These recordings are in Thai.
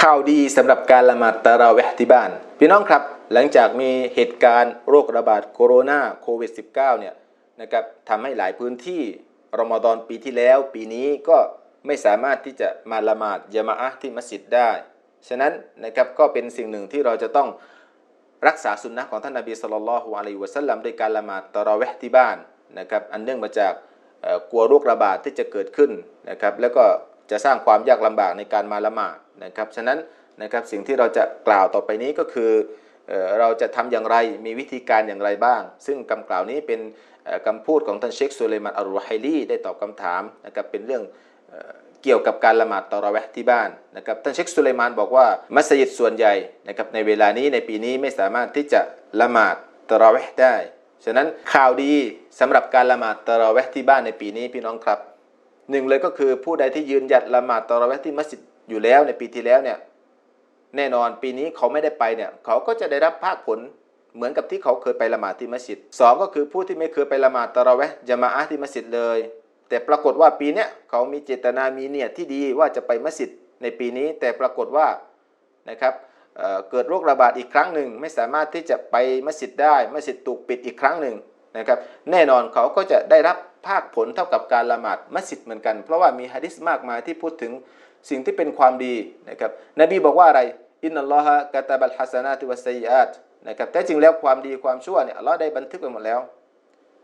ข่าวดีสำหรับการละหมาดตะเราะเวห์ที่บ้าน พี่น้องครับ หลังจากมีเหตุการณ์โรคระบาดโคโรนาโควิด -19 เนี่ยนะครับทำให้หลายพื้นที่รอมฎอนปีที่แล้ว ปีนี้ก็ไม่สามารถที่จะมาละหมาดยะมาอะที่มัสยิดได้ ฉะนั้นนะครับก็เป็นสิ่งหนึ่งที่เราจะต้องรักษาสุนนะของท่านนบีสุลต่านละฮ์อะลัยฮิวะสัลลัมด้วยการละหมาดตะเราะเวห์ที่บ้านนะครับอันเนื่องมาจากกลัวโรคระบาดที่จะเกิดขึ้นนะครับแล้วก็ จะสร้างความยากลำบากในการมาละหมาดนะครับฉะนั้นนะครับสิ่งที่เราจะกล่าวต่อไปนี้ก็คือเออเราจะทำอย่างไรมีวิธีการอย่างไรบ้าง ซึ่งคำกล่าวนี้เป็นเอ่อคำพูดของท่านเชคสุเลมันอัลรุไฮลีได้ตอบคำถามนะครับเป็นเรื่องเออเกี่ยวกับการละหมาดตะเราะเวห์ที่บ้านนะครับท่านเชคสุเลมานบอกว่ามัสยิดส่วนใหญ่นะครับในเวลานี้ในปีนี้ไม่สามารถที่จะละหมาดตะเราะเวห์ได้ ฉะนั้นข่าวดีสำหรับการละหมาดตะเราะเวห์ที่บ้านในปีนี้พี่น้องครับ หนึ่งเลยก็คือผู้ใดที่ยืนหยัดละหมาดตะเระเวห์ที่มัสยิดอยู่แล้วในปีที่แล้วเนี่ยแน่นอนปีนี้เขาไม่ได้ไปเนี่ยเขาก็จะได้รับภาคผลเหมือนกับที่เขาเคยไปละหมาดที่มัสยิดสองก็คือผู้ที่ไม่เคยไปละหมาดตะระเวห์จะมาอะที่มัสยิดเลย แต่ปรากฏว่าปีเนี้ยเขามีเจตนามีเนียที่ดีว่าจะไปมัสยิดในปีนี้ แต่ปรากฏว่านะครับเเกิดโรคระบาดอีกครั้งหนึ่งไม่สามารถที่จะไปมัสยิดได้มัสยิดถูกปิดอีกครั้งหนึ่งนะครับแน่นอนเขาก็จะได้รับ ภาคผลเท่ากับการละหมาดมัสยิดเหมือนกัน เพราะว่ามีฮะดิษมากมายที่พูดถึงสิ่งที่เป็นความดีนะครับนบีบอกว่าอะไรอินนัลลอฮะกาตาบัลฮัสนาตุวัสยิอัตนะครับแต่จริงแล้วความดีความชั่วเนี่ยเราได้บันทึกไปหมดแล้ว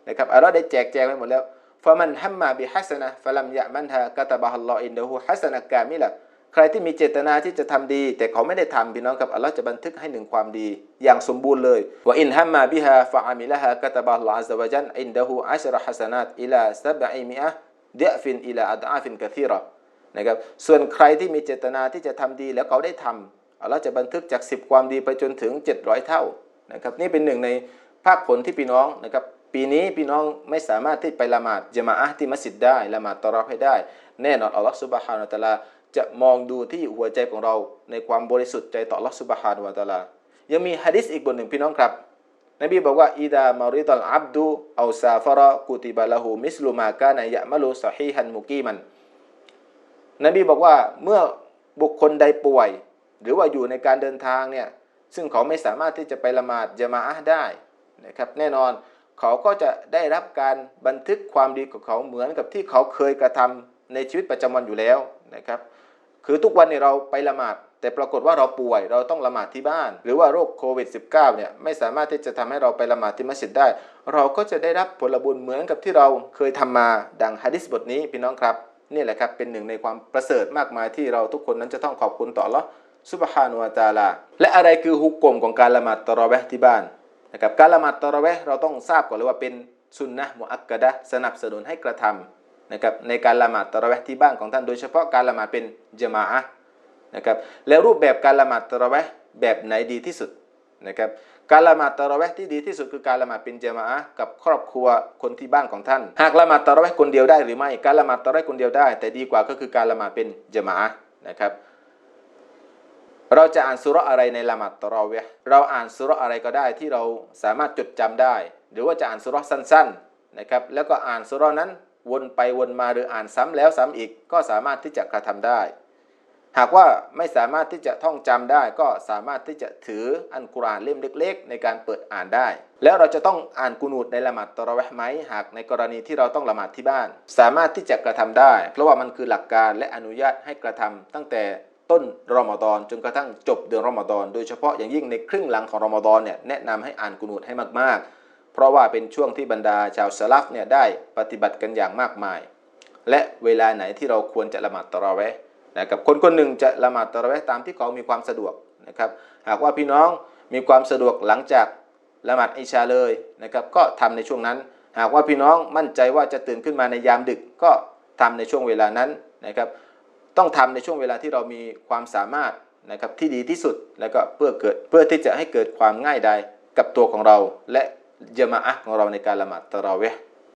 นะครับเราได้แจกแจงไปหมดแล้วฟะมันฮัมมาบิฮัสนะฟะลัมยะมันฮะกาตาบฮัลลออินดะฮูฮัสนะกามิละ ใครที่มีเจตนาที่จะทำดี แต่เขาไม่ได้ทำพี่น้องครับอัลลอฮ์จะบันทึกให้หนึ่งความดี อย่างสมบูรณ์เลยว่าอินฮัมมาบิฮาฟะอามิละฮะกะตบะฮ์ลออัซวะจันอินดะฮูอัชรฮัสนาตอิลาซับอิมิอะเดะฟินอิลาอัดอาฟินกะซีรอนะครับส่วนใครที่มีเจตนาที่จะทำดีแล้วเขาได้ทำอัลลอฮ์จะบันทึกจาก 10 ความดีไปจนถึง 700 เท่านะครับนี่เป็นหนึ่งในภาคผลที่พี่น้องนะครับปีนี้พี่น้องไม่สามารถที่ไปละหมาดจะมาอะห์ที่มัสยิดได้ละหมาดตะเราะห์ให้ได้ แน่นอนอัลลอฮ์ซุบฮานะตะลา จะมองดูที่หัวใจของเราในความบริสุทธิ์ใจต่ออัลลอฮ์ซุบฮานวะตาลา ยังมีฮะดิษอีกบทหนึ่งพี่น้องครับ นบีบอกว่าอิดามาริดัลอับดุเอาซาฟาระกุติบะละหูมิสลุมากานายะมะลุสฮีฮันมุกีมัน นบีบอกว่าเมื่อบุคคลใดป่วย หรือว่าอยู่ในการเดินทางเนี่ยซึ่งเขาไม่สามารถที่จะไปละหมาดจะมาอะได้นะครับแน่นอนเขาก็จะได้รับการบันทึกความดีของเขาเหมือนกับที่เขาเคยกระทำในชีวิตประจำวันอยู่แล้ว นะครับคือทุกวันเนี่ยเราไปละหมาด แต่ปรากฏว่าเราป่วยเราต้องละหมาดที่บ้าน หรือว่าโรคโควิด -19 เนี่ยไม่สามารถที่จะทำให้เราไปละหมาดที่มัสยิดได้ เราก็จะได้รับผลบุญเหมือนกับที่เราเคยทำมาดังฮะดิษบทนี้พี่น้องครับนี่แหละครับเป็นหนึ่งในความประเสริฐมากมายที่เราทุกคนนั้นจะต้องขอบคุณต่อลลอฮ์ซุบฮานุวะตาลา และอะไรคือฮุกกลมของการละหมาดตะระเวที่บ้านนะครับการละหมาดตะระเวเราต้องทราบก่อนเลยว่าเป็นสุนนะมุอักกะดะสนับสนุนให้กระทำ นะครับในการละหมาดตะระเวห์ที่บ้านของท่านโดยเฉพาะการละหมาดเป็นจมาอะนะครับแล้วรูปแบบการละหมาดตะระเวห์แบบไหนดีที่สุดนะครับการละหมาดตะระเวห์ที่ดีที่สุดคือการละหมาดเป็นเจมาอะกับครอบครัวคนที่บ้านของท่าน หากละหมาดตะระเวห์คนเดียวได้หรือไม่ การละหมาดตะระเวห์คนเดียวได้ แต่ดีกว่าก็คือการละหมาดเป็นเจมาอะนะครับเราจะอ่านสุรอะไรในละหมาดตะระเวห์เราอ่านสุรอะไรก็ได้ที่เราสามารถจดจำได้ หรือว่าจะอ่านสุรสั้นๆนะครับแล้วก็อ่านสุรนั้น วนไปวนมาหรืออ่านซ้ำแล้วซ้ำอีกก็สามารถที่จะกระทำได้ หากว่าไม่สามารถที่จะท่องจำได้ ก็สามารถที่จะถืออันกุรานเล่มเล็ก ๆ ในการเปิดอ่านได้ แล้วเราจะต้องอ่านกุนูดในละหมาดตะเระเวหไหมหากในกรณีที่เราต้องละหมาดที่บ้าน สามารถที่จะกระทำได้ เพราะว่ามันคือหลักการและอนุญาตให้กระทำตั้งแต่ต้นรอมฎอนจนกระทั่งจบเดือนรอมฎอนโดยเฉพาะอย่างยิ่งในครึ่งหลังของรอมฎอนเนี่ยแนะนำให้อ่านกุนูดให้มากๆ เพราะว่าเป็นช่วงที่บรรดาชาวสลัฟเนี่ยได้ปฏิบัติกันอย่างมากมาย และเวลาไหนที่เราควรจะละหมาดตะระเวห์นะครับคนคนหนึ่งจะละหมาดตะระเวห์ตามที่เขามีความสะดวกนะครับหากว่าพี่น้องมีความสะดวกหลังจากละหมาดอิชาเลยนะครับก็ทำในช่วงนั้น หากว่าพี่น้องมั่นใจว่าจะตื่นขึ้นมาในยามดึกก็ทำในช่วงเวลานั้นนะครับต้องทำในช่วงเวลาที่เรามีความสามารถนะครับที่ดีที่สุดแล้วก็เพื่อเกิดเพื่อที่จะให้เกิดความง่ายดายกับตัวของเราและ เยอะม